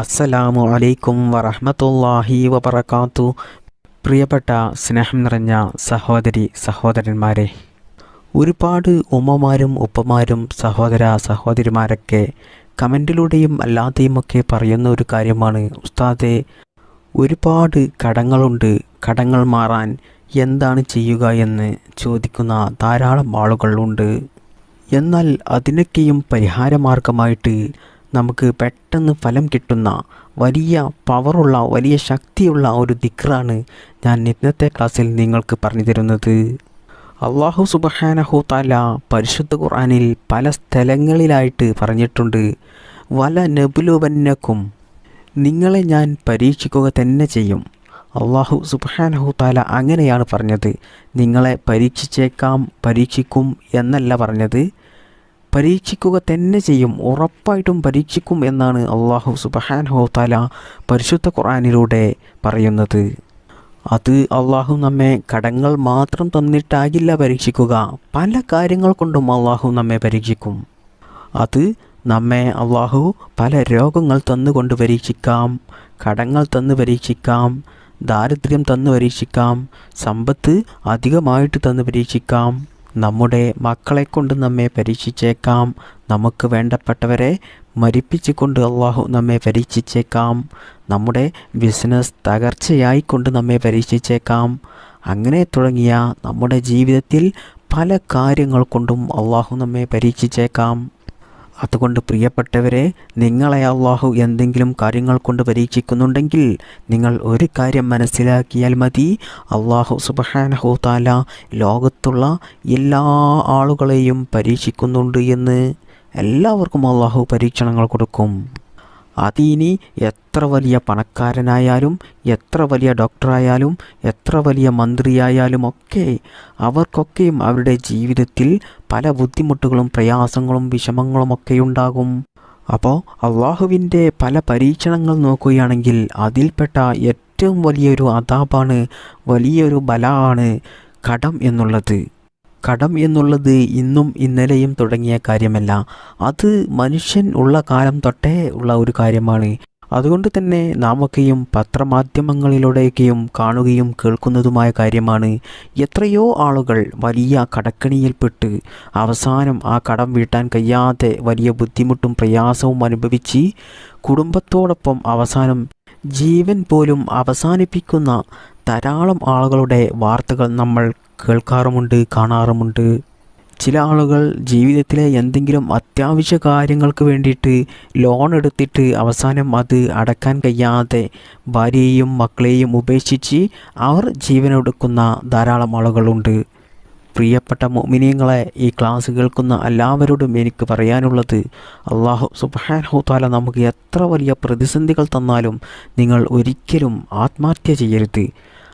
അസ്സലാമു അലൈക്കും വറഹ്മത്തുള്ളാഹി വബറകാത്തു. പ്രിയപ്പെട്ട സ്നേഹം നിറഞ്ഞ സഹോദരി സഹോദരന്മാരെ ഒരുപാട് ഉമ്മമാരും ഉപ്പമാരും സഹോദര സഹോദരിമാരൊക്കെ കമന്റിലൂടെയും അല്ലാതെയുമൊക്കെ പറയുന്ന ഒരു കാര്യമാണ്. ഉസ്താദെ ഒരുപാട് കടങ്ങളുണ്ട്. കടങ്ങൾ മാറാൻ എന്താണ് ചെയ്യുക എന്ന് ചോദിക്കുന്ന ധാരാളം ആളുകളുണ്ട്. എന്നാൽ അതിനൊക്കെയും പരിഹാരമാർഗമായിട്ട് നമുക്ക് പെട്ടെന്ന് ഫലം കിട്ടുന്ന വലിയ പവറുള്ള വലിയ ശക്തിയുള്ള ഒരു ദിക്റാണ് ഞാൻ ഇന്നത്തെ ക്ലാസ്സിൽ നിങ്ങൾക്ക് പറഞ്ഞു തരുന്നത്. അള്ളാഹു സുബഹാനഹു താല പരിശുദ്ധ ഖുർആാനിൽ പല സ്ഥലങ്ങളിലായിട്ട് പറഞ്ഞിട്ടുണ്ട്. വല നബുലുവന്നക്കും നിങ്ങളെ ഞാൻ പരീക്ഷിക്കുക തന്നെ ചെയ്യും. അള്ളാഹു താല അങ്ങനെയാണ് പറഞ്ഞത്. നിങ്ങളെ പരീക്ഷിച്ചേക്കാം പരീക്ഷിക്കും എന്നല്ല പറഞ്ഞത്. പരീക്ഷിക്കുക തന്നെ ചെയ്യും. ഉറപ്പായിട്ടും പരീക്ഷിക്കും എന്നാണ് അള്ളാഹു സുബഹാൻ താല പരിശുദ്ധ ഖുർആാനിലൂടെ പറയുന്നത്. അത് അള്ളാഹു നമ്മെ കടങ്ങൾ മാത്രം തന്നിട്ടാകില്ല പരീക്ഷിക്കുക. പല കാര്യങ്ങൾ കൊണ്ടും അള്ളാഹു നമ്മെ പരീക്ഷിക്കും. അത് നമ്മെ അള്ളാഹു പല രോഗങ്ങൾ തന്നുകൊണ്ട് പരീക്ഷിക്കാം. കടങ്ങൾ തന്ന് പരീക്ഷിക്കാം. ദാരിദ്ര്യം തന്ന് പരീക്ഷിക്കാം. സമ്പത്ത് അധികമായിട്ട് തന്ന് പരീക്ഷിക്കാം. നമ്മുടെ മക്കളെ കൊണ്ട് നമ്മെ പരീക്ഷിച്ചേക്കാം. നമുക്ക് വേണ്ടപ്പെട്ടവരെ മരിപ്പിച്ചുകൊണ്ട് അള്ളാഹു നമ്മെ പരീക്ഷിച്ചേക്കാം. നമ്മുടെ ബിസിനസ് തകർച്ചയായിക്കൊണ്ട് നമ്മെ പരീക്ഷിച്ചേക്കാം. അങ്ങനെ തുടങ്ങിയ നമ്മുടെ ജീവിതത്തിൽ പല കാര്യങ്ങൾ കൊണ്ടും അള്ളാഹു നമ്മെ പരീക്ഷിച്ചേക്കാം. അതുകൊണ്ട് പ്രിയപ്പെട്ടവരെ നിങ്ങളെ അള്ളാഹു എന്തെങ്കിലും കാര്യങ്ങൾ കൊണ്ട് പരീക്ഷിക്കുന്നുണ്ടെങ്കിൽ നിങ്ങൾ ഒരു കാര്യം മനസ്സിലാക്കിയാൽ മതി. അള്ളാഹു സുബഹാനഹു താല ലോകത്തുള്ള എല്ലാ ആളുകളെയും പരീക്ഷിക്കുന്നുണ്ട് എന്ന് എല്ലാവർക്കും അള്ളാഹു പരീക്ഷണങ്ങൾ കൊടുക്കും. അതിനി എത്ര വലിയ പണക്കാരനായാലും എത്ര വലിയ ഡോക്ടറായാലും എത്ര വലിയ മന്ത്രിയായാലും ഒക്കെ അവർക്കൊക്കെയും അവരുടെ ജീവിതത്തിൽ പല ബുദ്ധിമുട്ടുകളും പ്രയാസങ്ങളും വിഷമങ്ങളും ഒക്കെ ഉണ്ടാകും. അപ്പോൾ അള്ളാഹുവിന്റെ പല പരീക്ഷണങ്ങൾ നോക്കുകയാണെങ്കിൽ അതിൽപ്പെട്ട ഏറ്റവും വലിയൊരു അതാപാണ് വലിയൊരു ബലമാണ് കടം എന്നുള്ളത്. കടം എന്നുള്ളത് ഇന്നും ഇന്നലെയും തുടങ്ങിയ കാര്യമല്ല. അത് മനുഷ്യൻ ഉള്ള കാലം തൊട്ടേ ഉള്ള ഒരു കാര്യമാണ്. അതുകൊണ്ട് തന്നെ നാമൊക്കെയും പത്രമാധ്യമങ്ങളിലൂടെയൊക്കെയും കാണുകയും കേൾക്കുന്നതുമായ കാര്യമാണ്. എത്രയോ ആളുകൾ വലിയ കടക്കണിയിൽപ്പെട്ട് അവസാനം ആ കടം വീട്ടാൻ കഴിയാതെ വലിയ ബുദ്ധിമുട്ടും പ്രയാസവും അനുഭവിച്ച് കുടുംബത്തോടൊപ്പം അവസാനം ജീവൻ പോലും അവസാനിപ്പിക്കുന്ന ധാരാളം ആളുകളുടെ വാർത്തകൾ നമ്മൾ കേൾക്കാറുമുണ്ട് കാണാറുമുണ്ട്. ചില ആളുകൾ ജീവിതത്തിലെ എന്തെങ്കിലും അത്യാവശ്യ കാര്യങ്ങൾക്ക് വേണ്ടിയിട്ട് ലോൺ എടുത്തിട്ട് അവസാനം അത് അടക്കാൻ കഴിയാതെ ഭാര്യയെയും മക്കളെയും ഉപേക്ഷിച്ച് അവർ ജീവനെടുക്കുന്ന ധാരാളം ആളുകളുണ്ട്. പ്രിയപ്പെട്ട മോമിനിയങ്ങളെ ഈ ക്ലാസ് കേൾക്കുന്ന എല്ലാവരോടും എനിക്ക് പറയാനുള്ളത് അള്ളാഹു താല നമുക്ക് എത്ര വലിയ പ്രതിസന്ധികൾ തന്നാലും നിങ്ങൾ ഒരിക്കലും ആത്മഹത്യ ചെയ്യരുത്.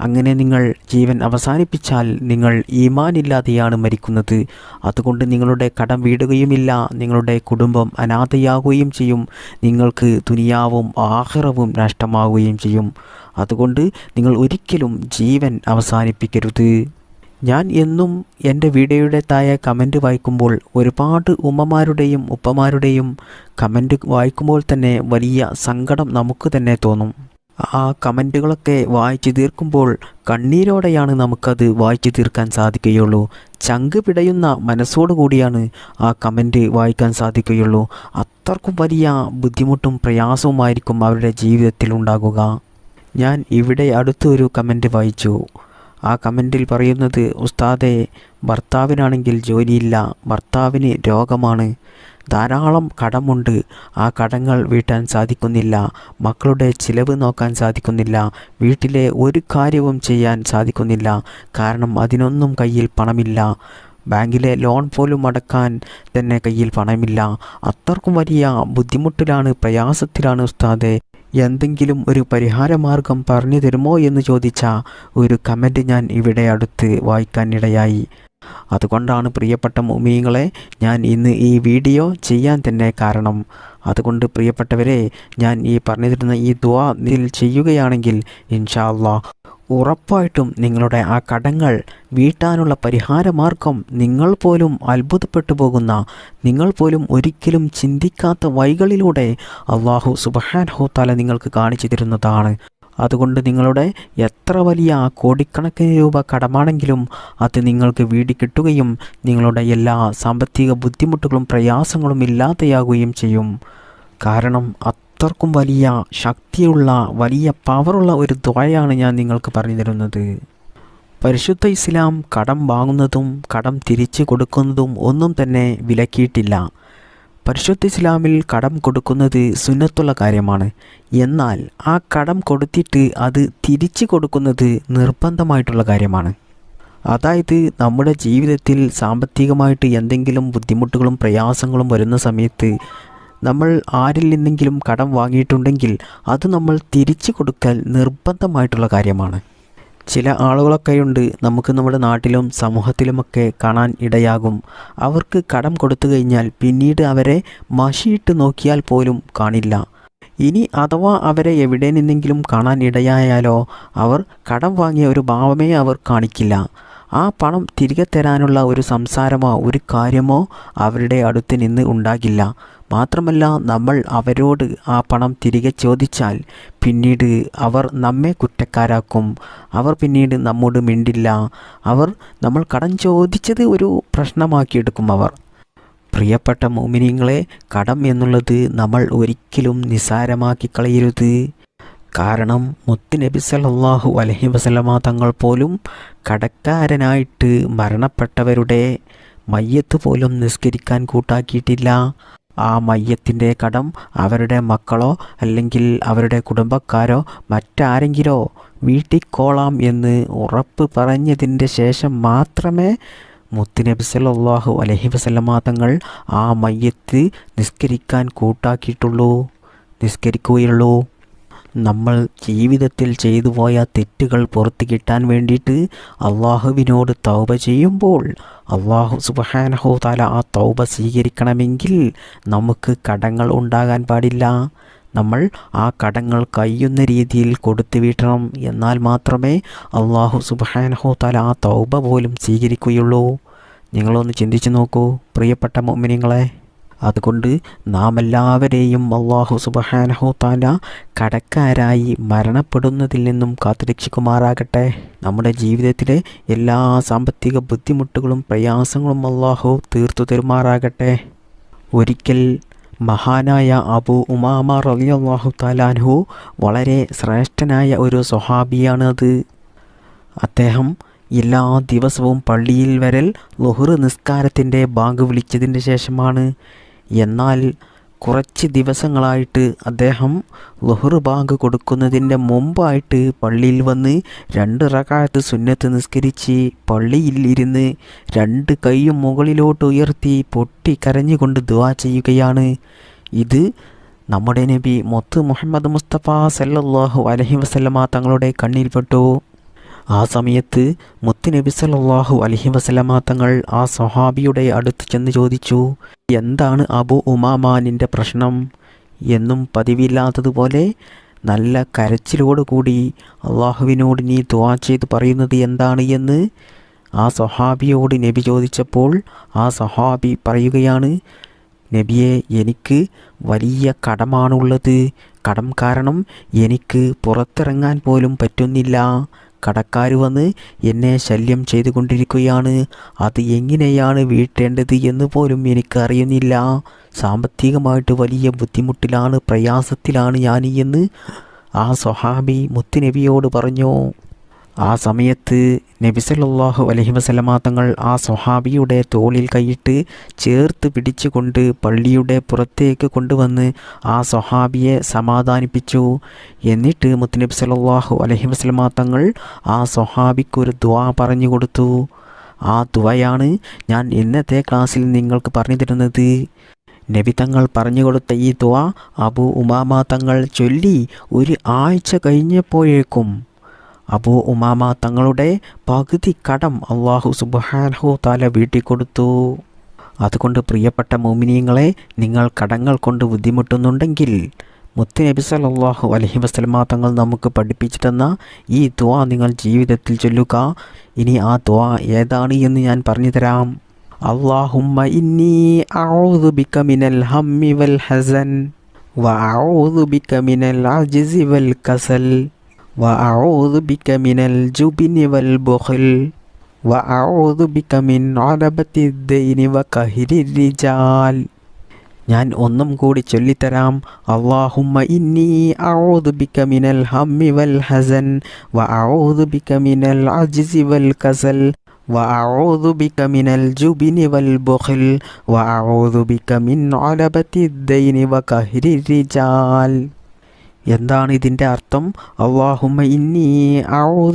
അങ്ങനെ നിങ്ങൾ ജീവൻ അവസാനിപ്പിച്ചാൽ നിങ്ങൾ ഈമാനില്ലാതെയാണ് മരിക്കുന്നത്. അതുകൊണ്ട് നിങ്ങളുടെ കടം വീടുകയുമില്ല. നിങ്ങളുടെ കുടുംബം അനാഥയാകുകയും ചെയ്യും. നിങ്ങൾക്ക് ദുനിയാവും ആഹ്റവും നഷ്ടമാവുകയും ചെയ്യും. അതുകൊണ്ട് നിങ്ങൾ ഒരിക്കലും ജീവൻ അവസാനിപ്പിക്കരുത്. ഞാൻ എന്നും എന്റെ വീഡിയോയുടെ താഴെ കമന്റ് വായിക്കുമ്പോൾ ഒരുപാട് ഉമ്മമാരുടെയും ഉപ്പമാരുടെയും കമന്റ് വായിക്കുമ്പോൾ തന്നെ വലിയ സങ്കടം നമുക്ക് തന്നെ തോന്നും. ആ കമന്റുകളൊക്കെ വായിച്ചു തീർക്കുമ്പോൾ കണ്ണീരോടെയാണ് നമുക്കത് വായിച്ചു തീർക്കാൻ സാധിക്കുകയുള്ളൂ. ചങ്ക് പിടയുന്ന മനസ്സോടു കൂടിയാണ് ആ കമന്റ് വായിക്കാൻ സാധിക്കുകയുള്ളൂ. അത്രക്കും വലിയ ബുദ്ധിമുട്ടും പ്രയാസവുമായിരിക്കും അവരുടെ ജീവിതത്തിൽ ഉണ്ടാകുക. ഞാൻ ഇവിടെ അടുത്തൊരു കമന്റ് വായിച്ചു. ആ കമന്റിൽ പറയുന്നത് ഉസ്താദെ ഭർത്താവിനാണെങ്കിൽ ജോലിയില്ല. ഭർത്താവിന് രോഗമാണ്. ധാരാളം കടമുണ്ട്. ആ കടങ്ങൾ വീട്ടാൻ സാധിക്കുന്നില്ല. മക്കളുടെ ചിലവ് നോക്കാൻ സാധിക്കുന്നില്ല. വീട്ടിലെ ഒരു കാര്യവും ചെയ്യാൻ സാധിക്കുന്നില്ല. കാരണം അതിനൊന്നും കയ്യിൽ പണമില്ല. ബാങ്കിലെ ലോൺ പോലും അടക്കാൻ തന്നെ കയ്യിൽ പണമില്ല. അത്രക്കും വലിയ ബുദ്ധിമുട്ടിലാണ് പ്രയാസത്തിലാണ് ഉസ്താദെ. എന്തെങ്കിലും ഒരു പരിഹാരമാർഗം പറഞ്ഞു തരുമോ എന്ന് ചോദിച്ച ഒരു കമന്റ് ഞാൻ ഇവിടെ അടുത്ത് വായിക്കാനിടയായി അതുകൊണ്ടാണ് പ്രിയപ്പെട്ട മുമീങ്ങളെ ഞാൻ ഇന്ന് ഈ വീഡിയോ ചെയ്യാൻ തന്നെ കാരണം. അതുകൊണ്ട് പ്രിയപ്പെട്ടവരെ ഞാൻ ഈ പറഞ്ഞു തരുന്ന ഈ ദ ഇതിൽ ചെയ്യുകയാണെങ്കിൽ ഇൻഷാ അള്ളാ ഉറപ്പായിട്ടും നിങ്ങളുടെ ആ കടങ്ങൾ വീട്ടാനുള്ള പരിഹാരമാർഗം നിങ്ങൾ പോലും അത്ഭുതപ്പെട്ടു പോകുന്ന നിങ്ങൾ പോലും ഒരിക്കലും ചിന്തിക്കാത്ത വഴികളിലൂടെ അള്ളാഹു സുബഹാൻഹോ തല നിങ്ങൾക്ക് കാണിച്ചു തരുന്നതാണ്. അതുകൊണ്ട് നിങ്ങളുടെ എത്ര വലിയ കോടിക്കണക്കിന് രൂപ കടമാണെങ്കിലും അത് നിങ്ങൾക്ക് വീടി കിട്ടുകയും നിങ്ങളുടെ എല്ലാ സാമ്പത്തിക ബുദ്ധിമുട്ടുകളും പ്രയാസങ്ങളും ഇല്ലാതെയാകുകയും ചെയ്യും. കാരണം അത്രക്കും വലിയ ശക്തിയുള്ള വലിയ പവറുള്ള ഒരു ദ്വയാണ് ഞാൻ നിങ്ങൾക്ക് പറഞ്ഞു തരുന്നത്. പരിശുദ്ധ ഇസ്ലാം കടം വാങ്ങുന്നതും കടം തിരിച്ചു കൊടുക്കുന്നതും ഒന്നും തന്നെ വിലക്കിയിട്ടില്ല. പരിശുദ്ധ ഇസ്ലാമിൽ കടം കൊടുക്കുന്നത് സുന്നത്തുള്ള കാര്യമാണ്. എന്നാൽ ആ കടം കൊടുത്തിട്ട് അത് തിരിച്ചു കൊടുക്കുന്നത് നിർബന്ധമായിട്ടുള്ള കാര്യമാണ്. അതായത് നമ്മുടെ ജീവിതത്തിൽ സാമ്പത്തികമായിട്ട് എന്തെങ്കിലും ബുദ്ധിമുട്ടുകളും പ്രയാസങ്ങളും വരുന്ന സമയത്ത് നമ്മൾ ആരിൽ നിന്നെങ്കിലും കടം വാങ്ങിയിട്ടുണ്ടെങ്കിൽ അത് നമ്മൾ തിരിച്ചു കൊടുക്കൽ നിർബന്ധമായിട്ടുള്ള കാര്യമാണ്. ചില ആളുകളൊക്കെയുണ്ട് നമുക്ക് നമ്മുടെ നാട്ടിലും സമൂഹത്തിലുമൊക്കെ കാണാൻ ഇടയാകും. അവർക്ക് കടം കൊടുത്തു കഴിഞ്ഞാൽ പിന്നീട് അവരെ മഷിയിട്ട് നോക്കിയാൽ പോലും കാണില്ല. ഇനി അഥവാ അവരെ എവിടെ നിന്നെങ്കിലും കാണാൻ ഇടയായാലോ അവർ കടം വാങ്ങിയ ഒരു ഭാവമേ അവർ കാണിക്കില്ല. ആ പണം തിരികെ തരാനുള്ള ഒരു സംസാരമോ ഒരു കാര്യമോ അവരുടെ അടുത്ത് നിന്ന് ഉണ്ടാകില്ല. മാത്രമല്ല നമ്മൾ അവരോട് ആ പണം തിരികെ ചോദിച്ചാൽ പിന്നീട് അവർ നമ്മെ കുറ്റക്കാരാക്കും. അവർ പിന്നീട് നമ്മോട് മിണ്ടില്ല. അവർ നമ്മൾ കടം ചോദിച്ചത് ഒരു പ്രശ്നമാക്കിയെടുക്കും അവർ. പ്രിയപ്പെട്ട മോമിനിങ്ങളെ കടം എന്നുള്ളത് നമ്മൾ ഒരിക്കലും നിസാരമാക്കി കളയരുത്. കാരണം മുത്ത് നബി സല്ലല്ലാഹു അലഹി വസലമ തങ്ങൾ പോലും കടക്കാരനായിട്ട് മരണപ്പെട്ടവരുടെ മയ്യത്ത് പോലും നിസ്കരിക്കാൻ കൂട്ടാക്കിയിട്ടില്ല. ആ മയ്യത്തിന്റെ കടം അവരുടെ മക്കളോ അല്ലെങ്കിൽ അവരുടെ കുടുംബക്കാരോ മറ്റാരെങ്കിലോ വീട്ടിക്കോളാം എന്ന് ഉറപ്പ് പറഞ്ഞതിന്റെ ശേഷം മാത്രമേ മുത്തുനബി സല്ലാഹു അലഹി വസല്ലമ തങ്ങൾ ആ മയ്യത്ത് നിസ്കരിക്കാൻ കൂട്ടാക്കിയിട്ടുള്ളൂ നിസ്കരിക്കുകയുള്ളൂ. നമ്മൾ ജീവിതത്തിൽ ചെയ്തു പോയ തെറ്റുകൾ പുറത്തു കിട്ടാൻ വേണ്ടിയിട്ട് അള്ളാഹുവിനോട് തൗബ ചെയ്യുമ്പോൾ അള്ളാഹു സുബഹാനഹു താല ആ തൗബ സ്വീകരിക്കണമെങ്കിൽ നമുക്ക് കടങ്ങൾ ഉണ്ടാകാൻ പാടില്ല. നമ്മൾ ആ കടങ്ങൾ കയ്യുന്ന രീതിയിൽ കൊടുത്തു വീട്ടണം എന്നാൽ മാത്രമേ അള്ളാഹു സുബഹാനഹു താല ആ തൗബ പോലും സ്വീകരിക്കുകയുള്ളൂ. നിങ്ങളൊന്ന് ചിന്തിച്ചു നോക്കൂ. പ്രിയപ്പെട്ട മോമിനിങ്ങളെ അതുകൊണ്ട് നാം എല്ലാവരെയും അള്ളാഹു സുബഹാനഹു താല കടക്കാരായി മരണപ്പെടുന്നതിൽ നിന്നും കാത്തുരക്ഷിക്കുമാറാകട്ടെ. നമ്മുടെ ജീവിതത്തിലെ എല്ലാ സാമ്പത്തിക ബുദ്ധിമുട്ടുകളും പ്രയാസങ്ങളും അള്ളാഹു തീർത്തു തരുമാറാകട്ടെ. ഒരിക്കൽ മഹാനായ അബു ഉമാമ റലിയല്ലാഹു താലാൻഹു വളരെ ശ്രേഷ്ഠനായ ഒരു സ്വഹാബിയാണ് അത്. അദ്ദേഹം എല്ലാ ദിവസവും പള്ളിയിൽ വരൽ ലുഹുർ നിസ്കാരത്തിന്റെ ബാങ്ക് വിളിച്ചതിന് ശേഷമാണ് എന്നാൽ കുറച്ച് ദിവസങ്ങളായിട്ട് അദ്ദേഹം ലുഹുർ ബാങ്ക് കൊടുക്കുന്നതിന്റെ മുമ്പായിട്ട് പള്ളിയിൽ വന്ന് രണ്ട് റകായത്ത് സുന്നത്ത് നിസ്കരിച്ച് പള്ളിയിൽ ഇരുന്ന് രണ്ട് കൈയും മുകളിലോട്ട് ഉയർത്തി പൊട്ടി കരഞ്ഞുകൊണ്ട് ദുവാ ചെയ്യുകയാണ്. ഇത് നമ്മുടെ നബി മൊത്ത് മുഹമ്മദ് മുസ്തഫ സല്ലാഹു അലഹി വസല്ലമ തങ്ങളുടെ കണ്ണിൽപ്പെട്ടു ആ സമയത്ത് മുത്തുനബി സലാഹു അലഹി വസല്ലമ തങ്ങൾ ആ സ്വഹാബിയുടെ അടുത്ത് ചെന്ന് ചോദിച്ചു എന്താണ് അബു ഉമാമാനിന്റെ പ്രശ്നം? എന്നും പതിവില്ലാത്തതുപോലെ നല്ല കരച്ചിലോടുകൂടി അള്ളാഹുവിനോട് നീ ദുവാ ചെയ്ത് പറയുന്നത് എന്താണ്? എന്ന് ആ സ്വഹാബിയോട് നബി ചോദിച്ചപ്പോൾ ആ സ്വഹാബി പറയുകയാണ് നബിയെ എനിക്ക് വലിയ കടമാണുള്ളത്. കടം കാരണം എനിക്ക് പുറത്തിറങ്ങാൻ പോലും പറ്റുന്നില്ല. കടക്കാർ വന്ന് എന്നെ ശല്യം ചെയ്തുകൊണ്ടിരിക്കുകയാണ്. അത് എങ്ങനെയാണ് വീട്ടേണ്ടത് എന്ന് പോലും എനിക്കറിയുന്നില്ല. സാമ്പത്തികമായിട്ട് വലിയ ബുദ്ധിമുട്ടിലാണ് പ്രയാസത്തിലാണ് ഞാൻ എന്ന് ആ സ്വഹാബി മുത്തുനബിയോട് പറഞ്ഞു ആ സമയത്ത് നബി സല്ലല്ലാഹു അലൈഹി വസല്ലമ തങ്ങൾ ആ സ്വഹാബിയുടെ തോളിൽ കൈയിട്ട് ചേർത്ത് പിടിച്ചുകൊണ്ട് പള്ളിയുടെ പുറത്തേക്ക് കൊണ്ടുവന്ന് ആ സ്വഹാബിയെ സമാധാനിപ്പിച്ചു. എന്നിട്ട് മുത്തുനബി സല്ലല്ലാഹു അലഹി വസല്ലമ തങ്ങൾ ആ സ്വഹാബിക്കൊരു ദ്വാ പറഞ്ഞു കൊടുത്തു. ആ ദ്വയാണ് ഞാൻ ഇന്നത്തെ ക്ലാസ്സിൽ നിങ്ങൾക്ക് പറഞ്ഞു തരുന്നത്. നബി തങ്ങൾ പറഞ്ഞു കൊടുത്ത ഈ ദ്വാ അബു ഉമാമ തങ്ങൾ ചൊല്ലി ഒരു ആഴ്ച കഴിഞ്ഞപ്പോഴേക്കും അബൂ ഉമാമ തങ്ങളുടെ പകുതി കടം അള്ളാഹു സുബാനഹു താല വീട്ടിൽ കൊടുത്തു. അതുകൊണ്ട് പ്രിയപ്പെട്ട മോമിനിയങ്ങളെ നിങ്ങൾ കടങ്ങൾ കൊണ്ട് ബുദ്ധിമുട്ടുന്നുണ്ടെങ്കിൽ മുത്തുനബി സല്ലല്ലാഹു അലഹി വസല്ലമ തങ്ങൾ നമുക്ക് പഠിപ്പിച്ചു തന്ന ഈ ദുആ നിങ്ങൾ ജീവിതത്തിൽ ചൊല്ലുക. ഇനി ആ ദുആ ഏതാണ് എന്ന് ഞാൻ പറഞ്ഞു തരാം അള്ളാഹുമ്മ ഇന്നി അഊദു ബിക മിനൽ ഹമ്മി വൽ ഹസൻ വഅഊദു ബിക മിനൽ വൽ കസൽ. വഅഊദു بك من الجبن والبخل وأعوذ بك من عربة الدين ദൈനി الرجال. ഞാൻ ഒന്നും കൂടി ചൊല്ലിത്തരാം. അള്ളാഹുമ്മ ഇന്നി അഊദു ബിക മിനൽ ഹമ്മി വൽ ഹസൻ വഅഊദു ബിക മിനൽ അജ്സി വൽ കസൽ വഅഊദു ബിക മിനൽ ജുബിനി വൽ ബുഖൽ വഅഊദു ബിക മിൻ അലബത്തി ദൈനി വകഹരി റിജാൽ എന്താണ് ഇതിന്റെ അർത്ഥം? അള്ളാഹുമ ഇന്നി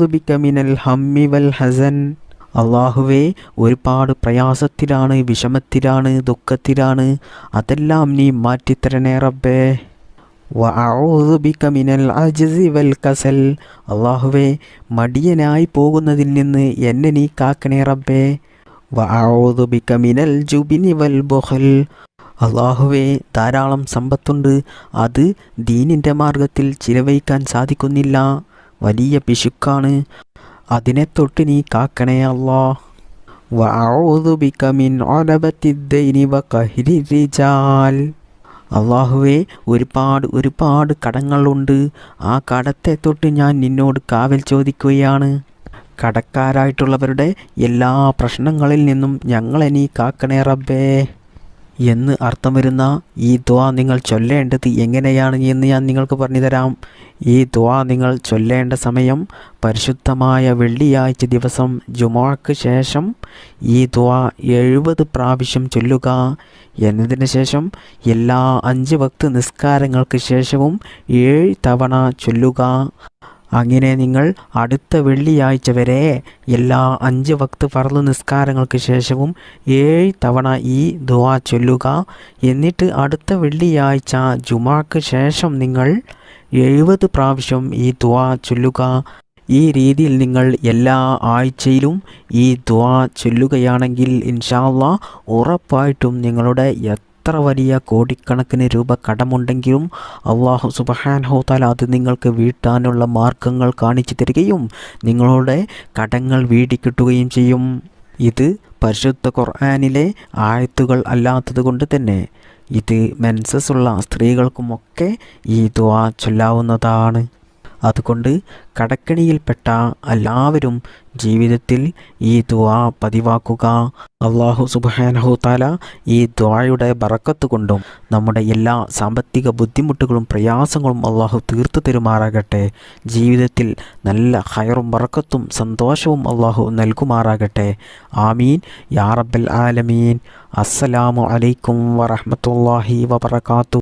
ബിക മിനൽ ഹമ്മി വൽ ഹസൻ. അള്ളാഹുവേ ഒരുപാട് പ്രയാസത്തിലാണ് വിഷമത്തിലാണ് ദുഃഖത്തിലാണ്. അതെല്ലാം നീ മാറ്റിത്തരണേ റബ്ബേ. വഅഊദു ബിക മിനൽ അജ്സി വൽ കസൽ. അള്ളാഹുവേ മടിയനായി പോകുന്നതിൽ നിന്ന് എന്നെ നീ കാക്കണേ റബ്ബേ. വ ബിക മിനൽ ജുബിനി വൽ ബുഖൽ. അള്ളാഹുവേ ധാരാളം സമ്പത്തുണ്ട്. അത് ദീനിന്റെ മാർഗത്തിൽ ചിലവഴിക്കാൻ സാധിക്കുന്നില്ല. വലിയ പിശുക്കാണ്. അതിനെ തൊട്ട് നീ കാക്കണേ അള്ളാ. അള്ളാഹുവേ ഒരുപാട് ഒരുപാട് കടങ്ങളുണ്ട്. ആ കടത്തെ തൊട്ട് ഞാൻ നിന്നോട് കാവൽ ചോദിക്കുകയാണ്. കടക്കാരായിട്ടുള്ളവരുടെ എല്ലാ പ്രശ്നങ്ങളിൽ നിന്നും ഞങ്ങളെ നീ കാക്കണേ റബ്ബേ. എന്ന് അർത്ഥം വരുന്ന ഈ ദ്വാ നിങ്ങൾ ചൊല്ലേണ്ടത് എങ്ങനെയാണ് എന്ന് ഞാൻ നിങ്ങൾക്ക് പറഞ്ഞു തരാം ഈ ദ്വാ നിങ്ങൾ ചൊല്ലേണ്ട സമയം പരിശുദ്ധമായ വെള്ളിയാഴ്ച ദിവസം ജുമാക്ക് ശേഷം ഈ ദ്വാ എഴുപത് പ്രാവശ്യം ചൊല്ലുക. എന്നതിന് ശേഷം എല്ലാ അഞ്ച് ഭക്ത് നിസ്കാരങ്ങൾക്ക് ശേഷവും ഏഴ് തവണ ചൊല്ലുക. അങ്ങനെ നിങ്ങൾ അടുത്ത വെള്ളിയാഴ്ച വരെ എല്ലാ അഞ്ച് വക്ത് ഫർദ് നിസ്കാരങ്ങൾക്ക് ശേഷവും ഏഴ് തവണ ഈ ദുആ ചൊല്ലുക. എന്നിട്ട് അടുത്ത വെള്ളിയാഴ്ച ജുമാക്ക് ശേഷം നിങ്ങൾ എഴുപത് പ്രാവശ്യം ഈ ദുആ ചൊല്ലുക. ഈ രീതിയിൽ നിങ്ങൾ എല്ലാ ആഴ്ചയിലും ഈ ദുആ ചൊല്ലുകയാണെങ്കിൽ ഇൻഷാല്ല ഉറപ്പായിട്ടും നിങ്ങളുടെ എത്ര വലിയ കോടിക്കണക്കിന് രൂപ കടമുണ്ടെങ്കിലും അള്ളാഹു സുബഹാൻഹോത്താൽ അത് നിങ്ങൾക്ക് വീട്ടാനുള്ള മാർഗങ്ങൾ കാണിച്ചു തരികയും നിങ്ങളുടെ കടങ്ങൾ വീടിക്കിട്ടുകയും ചെയ്യും. ഇത് പരിശുദ്ധ ഖുർആാനിലെ ആയത്തുകൾ അല്ലാത്തത് കൊണ്ട് തന്നെ ഇത് മെൻസസ് ഉള്ള സ്ത്രീകൾക്കുമൊക്കെ ഈ ദുവാ ചൊല്ലാവുന്നതാണ്. അതുകൊണ്ട് കടക്കണിയിൽപ്പെട്ട എല്ലാവരും ജീവിതത്തിൽ ഈ ദുആ പതിവാക്കുക. അള്ളാഹു സുബാനഹു താല ഈ ദ്വായുടെ ബറക്കത്ത് കൊണ്ടും നമ്മുടെ എല്ലാ സാമ്പത്തിക ബുദ്ധിമുട്ടുകളും പ്രയാസങ്ങളും അള്ളാഹു തീർത്തു തരുമാറാകട്ടെ. ജീവിതത്തിൽ നല്ല ഹയറും ബറക്കത്തും സന്തോഷവും അള്ളാഹു നൽകുമാറാകട്ടെ. ആമീൻ. യാ റബ്ബൽ ആലമീൻ. അസ്സലാമു അലൈക്കും വറഹമത്തല്ലാഹി വബർക്കാത്തു